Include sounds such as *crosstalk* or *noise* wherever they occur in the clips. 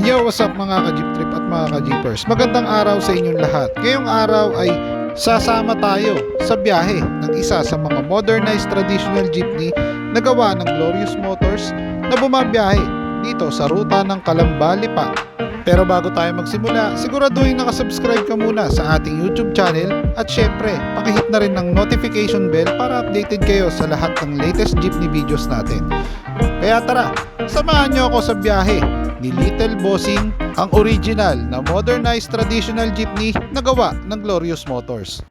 Yo, what's up mga ka-jeep trip at mga ka-jeepers? Magandang araw sa inyong lahat. Ngayong araw ay sasama tayo sa biyahe ng isa sa mga modernized traditional jeepney na gawa ng Glorious Motors na bumabiyahe dito sa ruta ng Calamba, Lipa. Pero bago tayo magsimula, siguraduhin nakasubscribe ka muna sa ating YouTube channel at syempre, pakihit na rin ng notification bell para updated kayo sa lahat ng latest jeepney videos natin. Kaya tara, samahan nyo ako sa biyahe ni Little Bossing, ang original na modernized traditional jeepney na gawa ng Glorious Motors.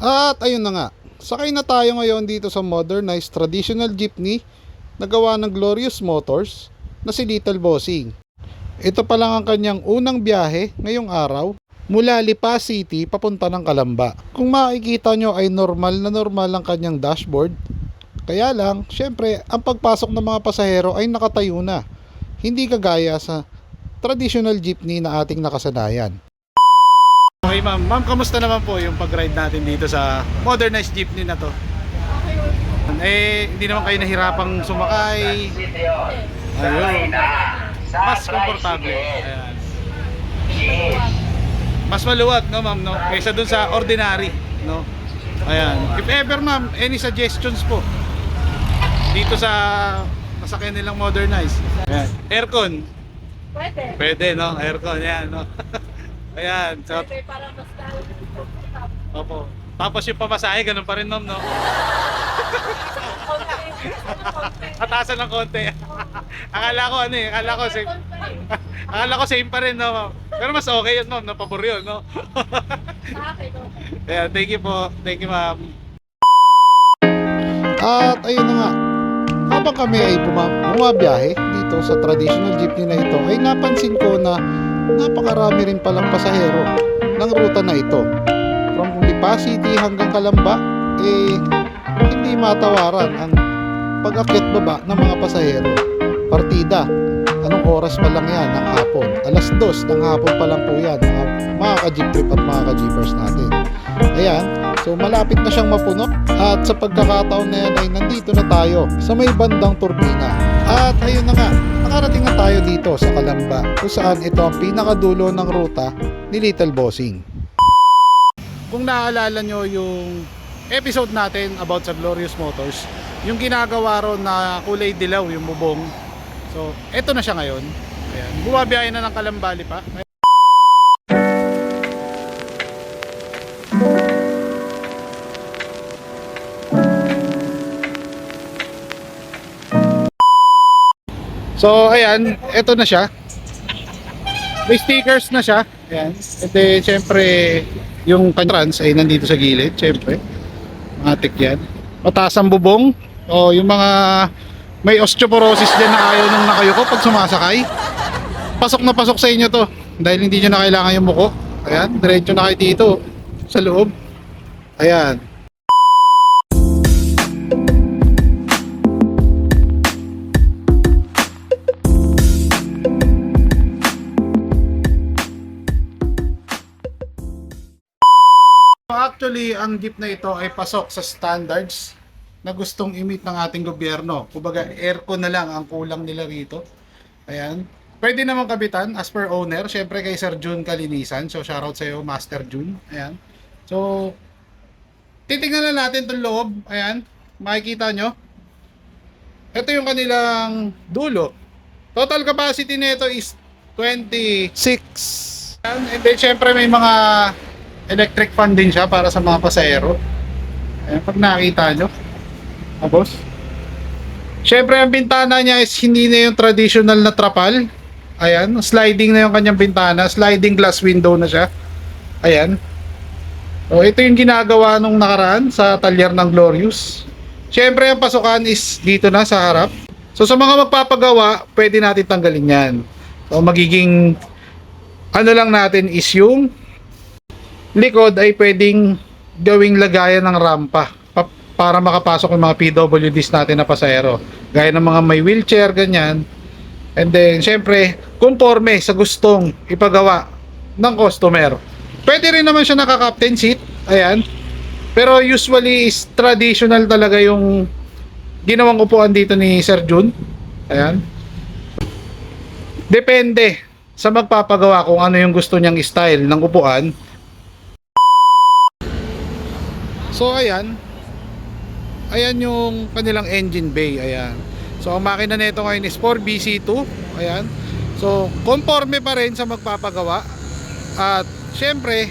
At ayun na nga, sakay na tayo ngayon dito sa modernized traditional jeepney na gawa ng Glorious Motors na si Little Bossing. Ito pa lang ang kanyang unang biyahe ngayong araw mula Lipa City papunta ng Kalamba. Kung makikita nyo ay normal na normal ang kanyang dashboard. Kaya lang, syempre, ang pagpasok ng mga pasahero ay nakatayo na. Hindi kagaya sa traditional jeepney na ating nakasanayan. Okay ma'am, ma'am kamusta naman po yung pag-ride natin dito sa modernized jeepney na to? Eh, hindi naman kayo nahirapang sumakay. Ayun. Mas komportable. Ayan. Mas maluwag, no ma'am, no? Kaysa dun sa ordinary, no? Ayan. If ever ma'am, any suggestions po? Dito sa masakyan nilang modernized. Ayan. Aircon. Pwede. Pwede, no? Aircon, yan, no? *laughs* Ayan. So, Pwede para mas lalo opo. Tapos yung pamasahe, ganun pa rin, ma'am, no? *laughs* Atasan ng konti. *laughs* akala ko, ano eh, akala ko, same, akala ko same pa rin, no? ma'am? Pero mas okay yun, ma'am, no? Pabor yun, no? Sa akin, no? Ayan, thank you po. Thank you, ma'am. At ayun na nga, habang kami ay buma- bumabiyahe dito sa traditional jeepney na ito, ay napansin ko na napakarami rin palang pasahero ng ruta na ito. From Lipa City hanggang Calamba, eh, hindi matawaran ang pag-akyat baba ng mga pasahero. Partida, anong oras pa lang yan ng hapon? Alas dos ng hapon pa lang po yan, mga ka-jeep trip at mga ka-jeepers natin. Ayan, so malapit na siyang mapuno at sa pagkakataon na yan ay nandito na tayo sa may bandang turbina. At ayun na nga, nakarating na tayo dito sa Kalamba kung saan ito ang pinakadulo ng ruta ni Little Bossing. Kung naalala nyo yung episode natin about sa Glorious Motors, yung ginagawa ron na kulay dilaw yung bubong. So, eto na siya ngayon. Ayan, bumabiyahe na ng Kalambali pa. So, ayan, eto na siya. May stickers na siya. Ayan. And then, syempre, yung trans ay nandito sa gilid, syempre. Matik yan. Mataas ang bubong. O, yung mga may osteoporosis dyan na ayaw nung nakayuko pag sumasakay. Pasok na pasok sa inyo to. Dahil hindi nyo na kailangan yung muko. Ayan, diretso na kayo dito. Sa loob. Ayan. Actually, ang jeep na ito ay pasok sa standards na gustong i-meet ng ating gobyerno. Kumbaga, aircon na lang ang kulang nila rito. Ayan. Pwede naman kabitan as per owner. Siyempre kay Sir June Kalinisan. So, shoutout sa iyo, Master June. Ayan. So, titingnan na natin itong loob. Ayan. Makikita nyo. Ito yung kanilang dulo. Total capacity nito is 26. Ayan. And then, syempre may mga electric fan din siya para sa mga pasahero. Ayan, pag nakita nyo. Ah, boss. Siyempre, ang bintana niya is hindi na yung traditional na trapal. Ayan, sliding na yung kanyang bintana. Sliding glass window na siya. Ayan. So, ito yung ginagawa nung nakaraan sa talyer ng Glorious. Siyempre, ang pasukan is dito na sa harap. So, sa mga magpapagawa, pwede natin tanggalin yan. So, magiging ano lang natin is yung likod ay pwedeng gawing lagayan ng rampa pa- para makapasok yung mga PWDs natin na pasahero. Gaya ng mga may wheelchair, ganyan. And then, syempre, conforme sa gustong ipagawa ng customer. Pwede rin naman siya naka-captain seat. Ayan. Pero usually is traditional talaga yung ginawang upuan dito ni Sir Jun. Ayan. Depende sa magpapagawa kung ano yung gusto niyang style ng upuan. So ayan. Ayan yung kanilang engine bay, ayan. So ang makina nito ngayon is 4BC2, ayan. So conforme pa rin sa magpapagawa. At syempre,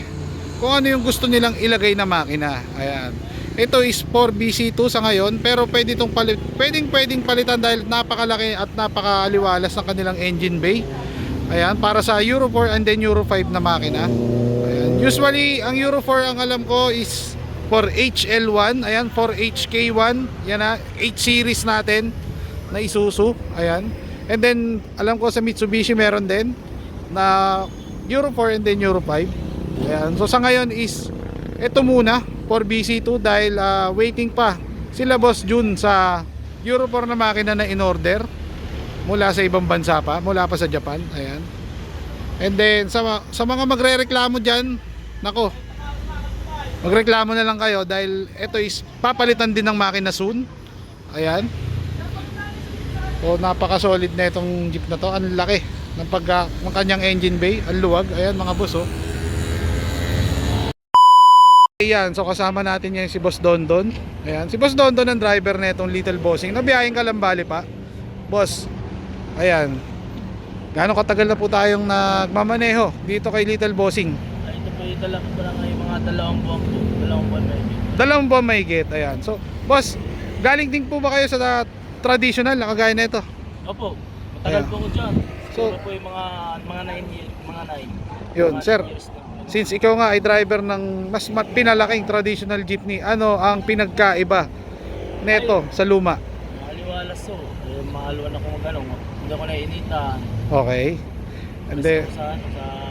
kung ano yung gusto nilang ilagay na makina, ayan. Ito is 4BC2 sa ngayon, pero pwede itong palit, pwedeng pwedeng palitan dahil napakalaki at napakaliwalas ng kanilang engine bay. Ayan, para sa Euro 4 and then Euro 5 na makina. Ayan. Usually, ang Euro 4 ang alam ko is for HL1, ayan, for HK1, yan na, 8 series natin na Isuzu, ayan. And then, alam ko sa Mitsubishi meron din na Euro 4 and then Euro 5. Ayan. So sa ngayon is ito muna for BC2 dahil ah, waiting pa sila Boss Jun sa Euro 4 na makina na in order mula sa ibang bansa pa, mula pa sa Japan. Ayan. And then sa sa mga magrereklamo diyan, nako. Magreklamo na lang kayo dahil ito is papalitan din ng makina soon. Ayan. So napaka-solid na itong jeep na to. Ang laki ng pagka ng kanyang engine bay, ang luwag. Ayan mga boss oh. Ayan, so kasama natin yan si Boss Dondon. Ayan, si Boss Dondon ang driver na itong Little Bossing. Nabiyayeng Kalambali pa. Boss, ayan. Gaano katagal na po tayong nagmamaneho dito kay Little Bossing? Ay, yung dala ko lang ngayon mga dalawang buwan po. Dalawang buwan na yun. Dalawang buwan may get. Ayan. So, boss, galing din po ba kayo sa na- traditional na kagaya na ito? Opo, matagal Ayan. po ko dyan. So- So, po yung mga mga 9 years, mga 9. Yun, sir. Since ikaw nga ay driver ng mas ma- pinalaking traditional jeepney, ano ang pinagkaiba neto sa luma? Maliwalas so. Eh, mahalwan ako mag ano. Hindi ako naiinitan. Okay. And then, sa, sa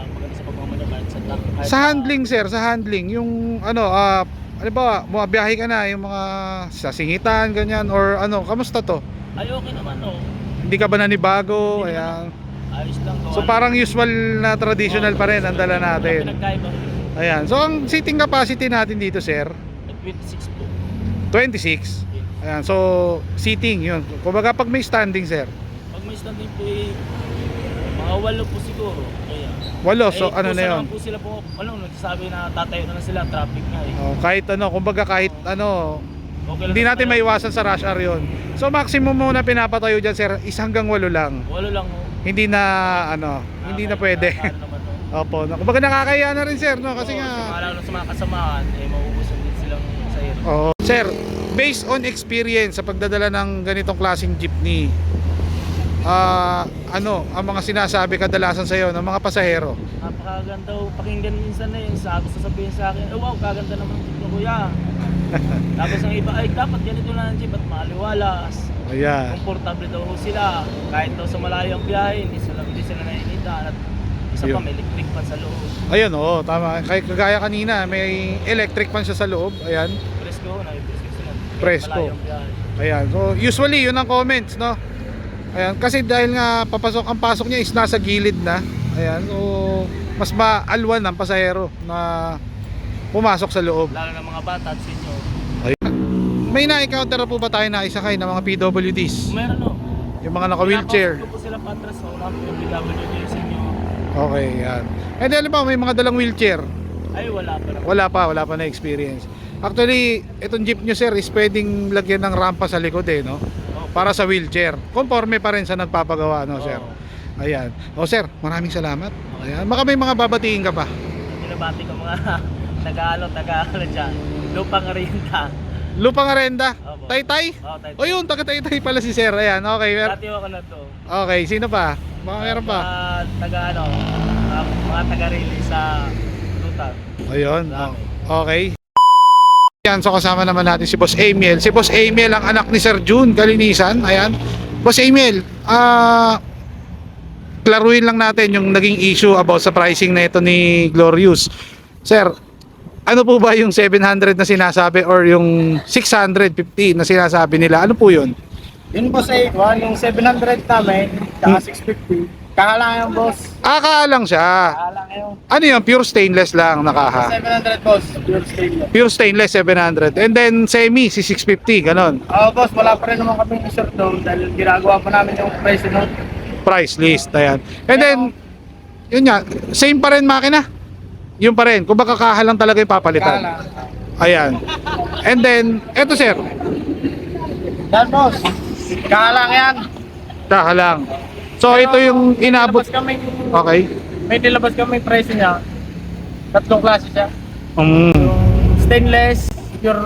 sa handling sir, sa handling, yung ano, ah, ano ba, bumabiyahe ka na, yung mga sa singitan, ganyan, or ano, kamusta to? Ay, okay naman oh. Hindi ka ba nanibago? Hindi Ayan. Ayos lang. So parang usual na traditional pa rin ang dala natin. Ayan. So ang seating capacity natin dito, sir, At 26 po. 26. Ayan. So seating, yun. Kumbaga pag may standing, sir. Pag may standing po eh, mga walo po siguro. Walo. So Eh, ano na yun? po sila po, ano, nagsasabi na tatayo na sila, traffic nga eh. Oh, kahit ano, kumbaga kahit ano, Okay hindi natin tayo. maiwasan sa rush hour yun. So maximum muna pinapatayo dyan, sir, is hanggang walo lang. Walo lang oh. Hindi na, ano, hindi na Ah, pwede. ano naman, oh. *laughs* Opo. no. Kumbaga nakakaya na rin, sir, no? Kasi Oo, nga, lalo sa mga kasamahan, eh mauubusan din silang sa iyo. Oo. Sir, based on experience sa pagdadala ng ganitong klaseng jeepney, ah ano ang mga sinasabi kadalasan sa iyo ng mga pasahero? Napakaganda oh. Pakinggan minsan na yun. Sa gusto sabihin sa akin, oh wow, kaganda naman ng kuya. *laughs* Tapos ang iba, ay dapat ganito na ang jeep at maliwalas. Ayan. Komportable daw sila. Kahit daw sa malayong biyahe, hindi sila, hindi sila naiinitan. At isa pa, Yun. may electric fan sa loob. Ayun, oo, tama. Kay kagaya kanina, may electric fan siya sa loob. Ayan. Presko, nai-presko sila. Presko. Ayan. So, usually, yun ang comments, no? Ayan. Kasi dahil nga, papasok, ang pasok niya is nasa gilid na. Ayan. So, mas maalwan ang pasahero na pumasok sa loob. Lalo ng mga bata at senior. May na-encounter na po ba tayo na isakay ng mga PWDs? Meron no. Yung mga naka-wheelchair? Ko po sila patras sa unang yung BWD senior. Okay, yan. And then, ba, may mga dalang wheelchair? Ay, wala pa. Wala pa, wala pa na experience. Actually, itong jeep nyo sir is pwedeng lagyan ng rampa sa likod eh, no? Oh, Para sa wheelchair. Conforme pa rin sa nagpapagawa, no, sir? Oo. Ayan. O sir, maraming salamat. Ayan. Baka may mga babatiin ka pa. Binabati ko mga *laughs* taga-ano, taga-ano dyan. Lupang Arinta. Lupang Arenda. Opo. Taytay? Oh, tayo. O yun, taga Taytay pala si sir. Ayan, okay. Mer- Dati ako na to. okay, sino pa? Baka meron pa. Mga taga-ano, mga, mga taga-rally sa Lutan. Ayun. Dami. o- Okay. Yan, so kasama naman natin si Boss Emil. Si Boss Emil ang anak ni Sir June Kalinisan. Ayan. Boss Emil, ah klaruhin lang natin yung naging issue about sa pricing na ito ni Glorious. Sir, ano po ba yung 700 na sinasabi or yung 650 na sinasabi nila? Ano po yun? Yun po sa Iguan, yung 700 namin, tsaka 650. Kahalang yung boss. Ah, kaalang siya. Kahalang yung Ano yun? Pure stainless lang nakaha. 700 boss, pure stainless. Pure stainless 700. And then semi si 650, ganon. Oo boss, wala pa rin naman kami ni Sir doon dahil ginagawa pa namin yung presyo nun. price list. Ayan. And then, yun nga, same pa rin makina. Yun pa rin. Kung baka kahalang talaga yung papalitan. Kahala. Ayan. And then, eto sir, Yan boss. Kahalang yan. kahalang. So, ito yung inabot. Nilabas kami, Okay. may nilabas kami price niya. Tatlong klase siya. Mm. Stainless, pure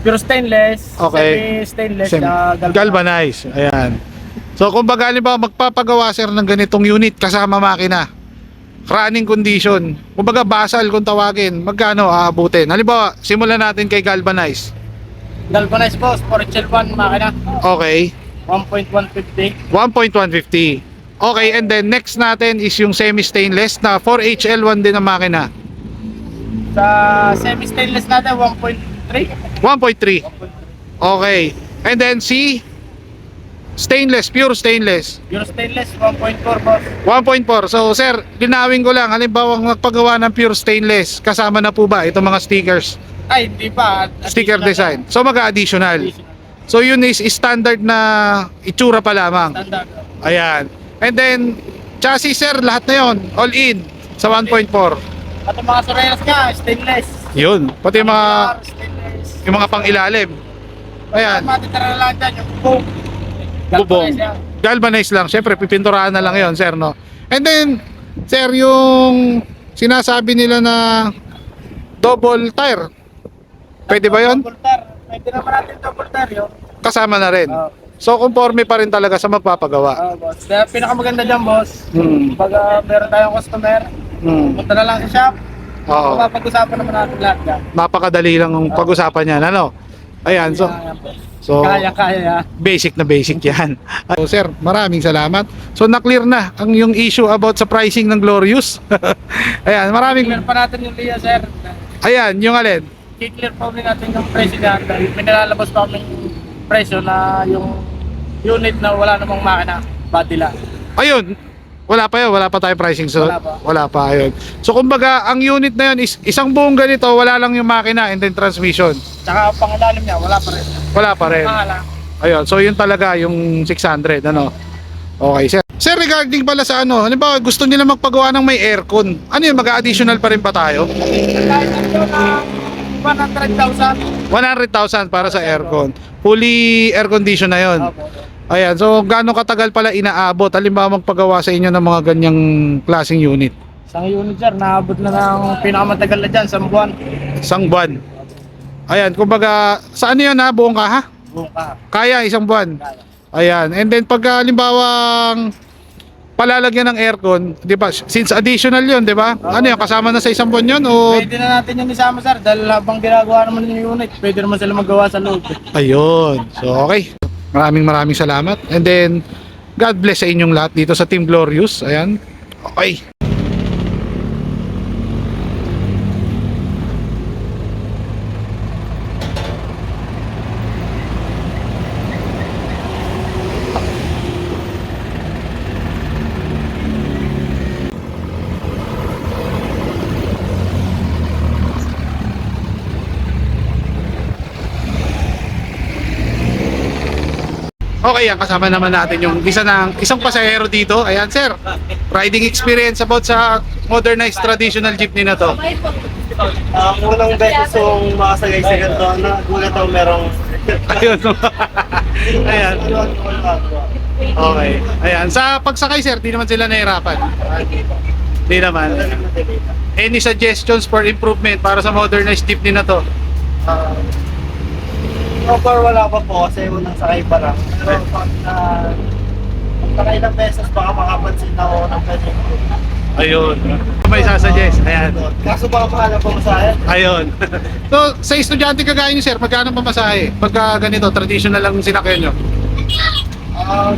pure stainless, Okay. semi-stainless, Sem- uh, galvan. galvanize. Ayan. So kung baga halimbawa magpapagawa sir ng ganitong unit kasama makina. Running condition. Kung baga basal kung tawagin, magkano aabutin? Halimbawa, simulan natin kay galvanize. Galvanize boss, for HL1 makina, Okay. 1.150. 1.150. Okay, and then next natin is yung semi-stainless na 4HL1 din ang makina. Sa semi-stainless natin, 1.3. 1.3. Okay. And then si stainless, pure stainless. Pure stainless, 1.4 boss. 1.4. So sir, linawin ko lang, halimbawa magpagawa ng pure stainless, kasama na po ba itong mga stickers, Ay, hindi pa. sticker design? So mag-additional. Additional. So yun is standard na itsura pa lamang. Standard. Ayan. And then chassis sir, lahat na yon, all in sa 1.4. At ang mga soreras ka, stainless. Yun, pati yung mga stainless. yung mga pang-ilalim. Ayan. Ang matitira lang dyan, yung bubong. Bubong. Galvanize lang. Siyempre, pipinturahan na lang yon sir, no? And then, sir, yung sinasabi nila na double tire. Pwede ba yon? Double tire. Pwede naman natin tire yun. Kasama na rin. Oo. So, conforme pa rin talaga sa magpapagawa. Oo, boss. Kaya pinakamaganda dyan, boss. Hmm. Pag ah, meron tayong customer, Hmm. punta na lang sa shop. Oo. Mapapag-usapan naman natin lahat yan. Napakadali lang ang pag-usapan yan. Ano? Ayan, so, so kaya, kaya. yan. basic na basic *laughs* yan. So, sir, maraming salamat. So, na-clear na ang yung issue about sa pricing ng Glorious. *laughs* Ayan, maraming, Clear pa natin yung Lia, sir. ayan, yung alin. I-clear pa ulit natin yung presyo niya. Dahil May nilalabas pa kami presyo na yung unit na wala namang makina. Body lang. Ayun, wala pa yun, wala pa tayo pricing. So, Wala pa. wala pa, ayun. So, kumbaga, ang unit na yun is isang buong ganito, wala lang yung makina and then transmission. Tsaka pangilalim niya, wala pa rin. Wala pa rin. Ayun, so yun talaga yung 600, ano. Okay, sir. Sir, regarding pala sa ano, halimbawa gusto nila magpagawa ng may aircon. Ano yun, mag-additional pa rin pa tayo? Kahit na 100,000. 100,000 para sa aircon. Fully air condition na. Opo. Ayan, so gaano katagal pala inaabot? Halimbawa magpagawa sa inyo ng mga ganyang klaseng unit? Isang unit sir, naabot na ng pinakamatagal na dyan, isang buwan. Isang buwan. Ayan, kumbaga, sa ano yun ha? Buong kaha? Buong ka. Kaya, isang buwan. Kaya. Ayan, and then pag halimbawang palalagyan ng aircon, di ba? Since additional yun, di ba? Ano yun, kasama na sa isang buwan yun? O... Pwede na natin yung isama sir, dahil habang ginagawa naman yung unit, pwede naman sila magawa sa loob. Ayun. So, okay. Maraming maraming salamat. And then, God bless sa inyong lahat dito sa Team Glorious. Ayan. Okay. Okay, yan kasama naman natin yung isa ng isang pasahero dito. Ayan, sir. Riding experience about sa modernized traditional jeepney na to. Ang unang beses kong makasagay sa ganito, nagulat ako merong... Ayun. *laughs* Ayan. Okay. Ayan. Sa pagsakay, sir, di naman sila nahirapan. Di naman. Any suggestions for improvement para sa modernized jeepney na to? Uh, so far wala pa po kasi unang sakay pa lang. Pero pag na... pag nakailang beses baka makapansin ako ng ganyan. Ayun. May sasuggest. Ayan. Kaso baka mahal po sa akin. Ayun. *laughs* so, sa estudyante kagaya niyo, sir, magkano pamasahe? Pagka ganito, traditional lang sinakyan nyo? Um,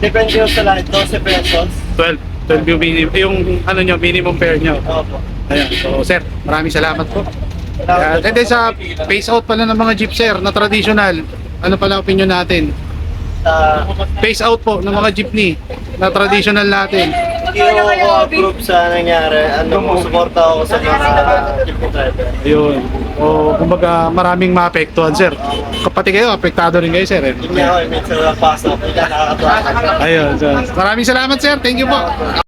depende yun sa lahat, 12 pesos. 12. 12 yung, minimum, yung ano nyo, minimum fare nyo. Opo. Ayan. So, sir, maraming salamat po. Ayan. And then sa phase out pala ng mga jeep, sir, na traditional, ano pala opinion natin? Sa Phase out po ng mga jeepney na traditional natin. ako approve sa nangyari. Ano mo, suporta ako sa mga jeepney driver. Ayun. o kumbaga maraming maapektuhan sir. Kapati kayo, apektado rin kayo sir. Eh. Hindi ako, minsan. Hindi na nakakatuwa. Ayun, sir. Maraming salamat sir. Thank you po.